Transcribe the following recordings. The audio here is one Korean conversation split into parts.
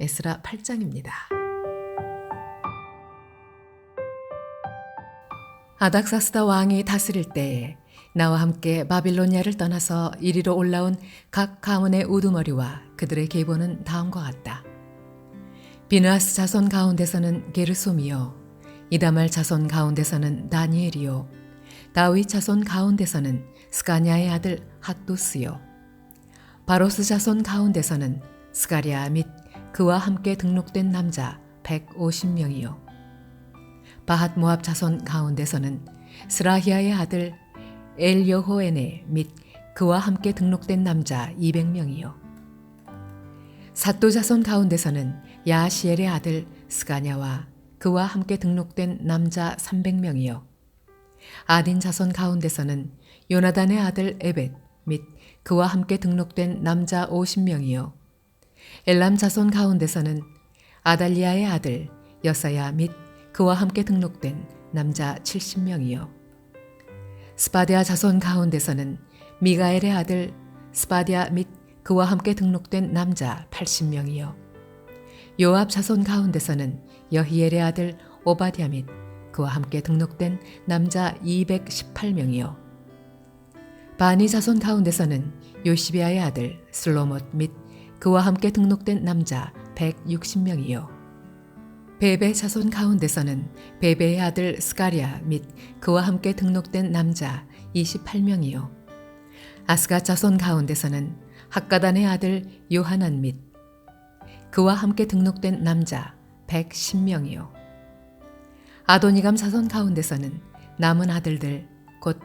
에스라 8장입니다. 아닥사스다 왕이 다스릴 때에 나와 함께 바빌로니아를 떠나서 이리로 올라온 각 가문의 우두머리와 그들의 계보는 다음과 같다. 비느하스 자손 가운데서는 게르솜이요 이다말 자손 가운데서는 다니엘이요 다윗 자손 가운데서는 스가냐의 아들 핫두스요 바로스 자손 가운데서는 스가랴 및 그와 함께 등록된 남자 150명이요. 바핫 모압 자손 가운데서는 스라히아의 아들 엘여호에네 및 그와 함께 등록된 남자 200명이요. 사또 자손 가운데서는 야시엘의 아들 스가냐와 그와 함께 등록된 남자 300명이요. 아딘 자손 가운데서는 요나단의 아들 에벳 및 그와 함께 등록된 남자 50명이요 엘람 자손 가운데서는 아달리아의 아들 여사야 및 그와 함께 등록된 남자 70명이요. 스바디아 자손 가운데서는 미가엘의 아들 스바디아 및 그와 함께 등록된 남자 80명이요. 요압 자손 가운데서는 여히엘의 아들 오바디아 및 그와 함께 등록된 남자 218명이요. 바니 자손 가운데서는 요시비아의 아들 슬로못 및 그와 함께 등록된 남자 160명이요. 베베 자손 가운데서는 베베의 아들 스가리아 및 그와 함께 등록된 남자 28명이요. 아스가 자손 가운데서는 학가단의 아들 요하난 및 그와 함께 등록된 남자 110명이요. 아도니감 자손 가운데서는 남은 아들들 곧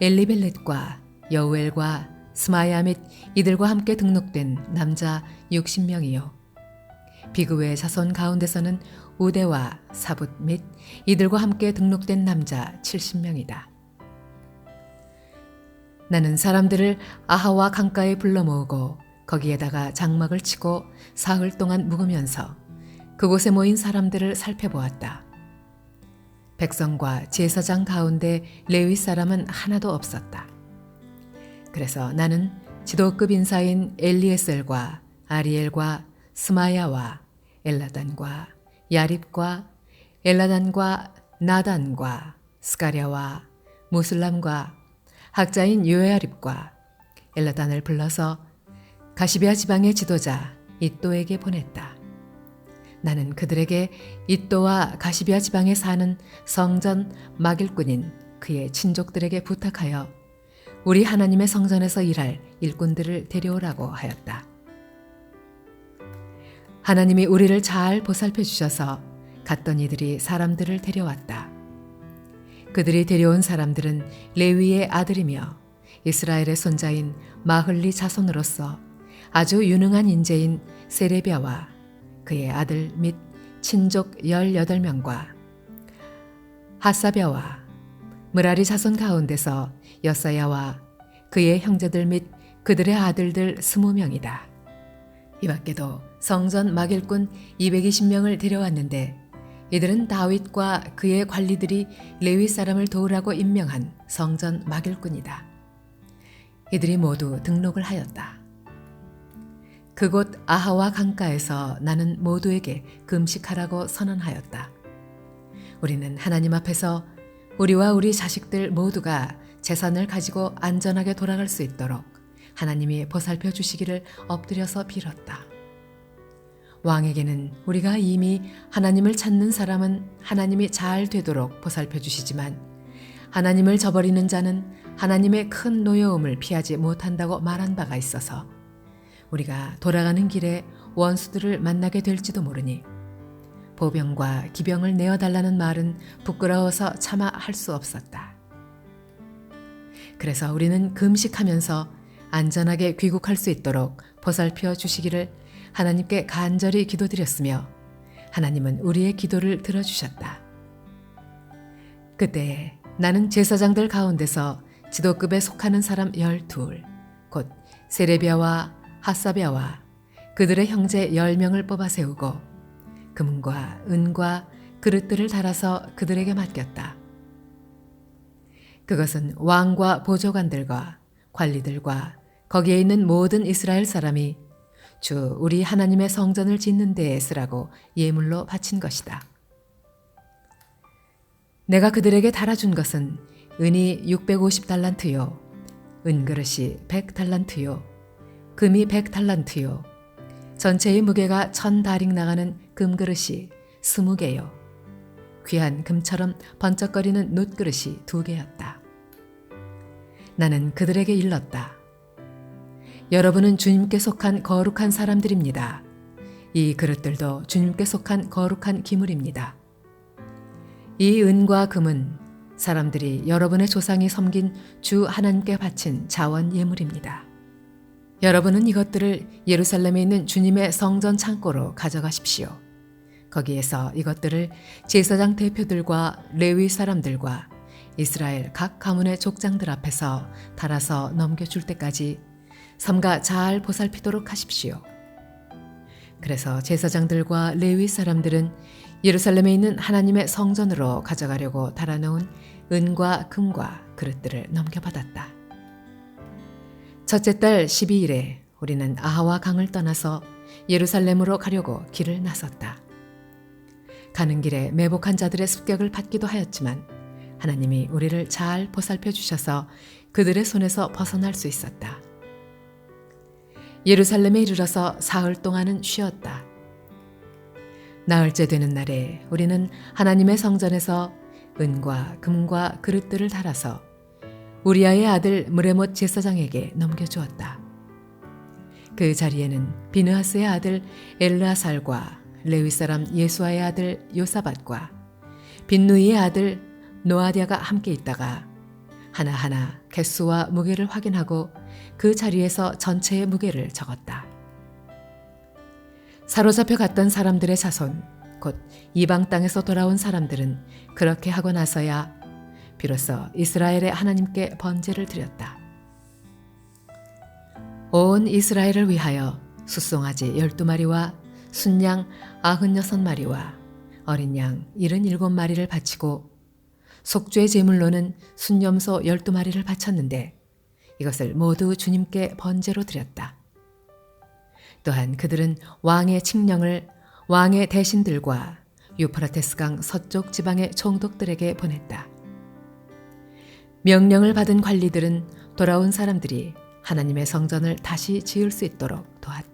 엘리벨렛과 여우엘과 스마야 및 이들과 함께 등록된 남자 60명이요. 비그웨 자손 가운데서는 우대와 사붓 및 이들과 함께 등록된 남자 70명이다. 나는 사람들을 아하와 강가에 불러 모으고 거기에다가 장막을 치고 사흘 동안 묵으면서 그곳에 모인 사람들을 살펴보았다. 백성과 제사장 가운데 레위 사람은 하나도 없었다. 그래서 나는 지도급 인사인 엘리에셀과 아리엘과 스마야와 엘라단과 야립과 엘라단과 나단과 스가랴와 무슬람과 학자인 요야립과 엘라단을 불러서 가시비아 지방의 지도자 이또에게 보냈다. 나는 그들에게 이또와 가시비아 지방에 사는 성전 막일꾼인 그의 친족들에게 부탁하여 우리 하나님의 성전에서 일할 일꾼들을 데려오라고 하였다. 하나님이 우리를 잘 보살펴 주셔서 갔던 이들이 사람들을 데려왔다. 그들이 데려온 사람들은 레위의 아들이며 이스라엘의 손자인 마흘리 자손으로서 아주 유능한 인재인 세레비아와 그의 아들 및 친족 18명과 하사벼와 무라리 자손 가운데서 여사야와 그의 형제들 및 그들의 아들들 20명이다. 이 밖에도 성전 막일꾼 220명을 데려왔는데 이들은 다윗과 그의 관리들이 레위 사람을 도우라고 임명한 성전 막일꾼이다. 이들이 모두 등록을 하였다. 그곳 아하와 강가에서 나는 모두에게 금식하라고 선언하였다. 우리는 하나님 앞에서 우리와 우리 자식들 모두가 재산을 가지고 안전하게 돌아갈 수 있도록 하나님이 보살펴 주시기를 엎드려서 빌었다. 왕에게는 우리가 이미 하나님을 찾는 사람은 하나님이 잘 되도록 보살펴 주시지만 하나님을 저버리는 자는 하나님의 큰 노여움을 피하지 못한다고 말한 바가 있어서 우리가 돌아가는 길에 원수들을 만나게 될지도 모르니 보병과 기병을 내어달라는 말은 부끄러워서 차마 할 수 없었다. 그래서 우리는 금식하면서 안전하게 귀국할 수 있도록 보살펴 주시기를 하나님께 간절히 기도드렸으며 하나님은 우리의 기도를 들어주셨다. 그때 나는 제사장들 가운데서 지도급에 속하는 사람 열둘, 곧 세레비아와 하사비아와 그들의 형제 10명을 뽑아 세우고 금과 은과 그릇들을 달아서 그들에게 맡겼다. 그것은 왕과 보조관들과 관리들과 거기에 있는 모든 이스라엘 사람이 주 우리 하나님의 성전을 짓는 데에 쓰라고 예물로 바친 것이다. 내가 그들에게 달아준 것은 은이 650달란트요, 은그릇이 100달란트요, 금이 100달란트요, 전체의 무게가 천 다릭 나가는 금그릇이 20개요, 귀한 금처럼 번쩍거리는 놋그릇이 두 개였다. 나는 그들에게 일렀다. 여러분은 주님께 속한 거룩한 사람들입니다. 이 그릇들도 주님께 속한 거룩한 기물입니다. 이 은과 금은 사람들이 여러분의 조상이 섬긴 주 하나님께 바친 자원 예물입니다. 여러분은 이것들을 예루살렘에 있는 주님의 성전 창고로 가져가십시오. 거기에서 이것들을 제사장 대표들과 레위 사람들과 이스라엘 각 가문의 족장들 앞에서 달아서 넘겨줄 때까지 삼가 잘 보살피도록 하십시오. 그래서 제사장들과 레위 사람들은 예루살렘에 있는 하나님의 성전으로 가져가려고 달아놓은 은과 금과 그릇들을 넘겨받았다. 첫째 달 12일에 우리는 아하와 강을 떠나서 예루살렘으로 가려고 길을 나섰다. 가는 길에 매복한 자들의 습격을 받기도 하였지만 하나님이 우리를 잘 보살펴 주셔서 그들의 손에서 벗어날 수 있었다. 예루살렘에 이르러서 사흘 동안은 쉬었다. 나흘째 되는 날에 우리는 하나님의 성전에서 은과 금과 그릇들을 달아서 우리아의 아들 무레못 제사장에게 넘겨주었다. 그 자리에는 비느하스의 아들 엘르아살과 레위 사람 예수아의 아들 요사밭과 빈누이의 아들 노아디아가 함께 있다가 하나하나 개수와 무게를 확인하고 그 자리에서 전체의 무게를 적었다. 사로잡혀 갔던 사람들의 자손, 곧 이방 땅에서 돌아온 사람들은 그렇게 하고 나서야 비로소 이스라엘의 하나님께 번제를 드렸다. 온 이스라엘을 위하여 숫송아지 열두 마리와 순양 아흔여섯 마리와 어린 양 일흔일곱 마리를 바치고 속죄 제물로는 순염소 열두 마리를 바쳤는데 이것을 모두 주님께 번제로 드렸다. 또한 그들은 왕의 칙령을 왕의 대신들과 유프라테스강 서쪽 지방의 총독들에게 보냈다. 명령을 받은 관리들은 돌아온 사람들이 하나님의 성전을 다시 지을 수 있도록 도왔다.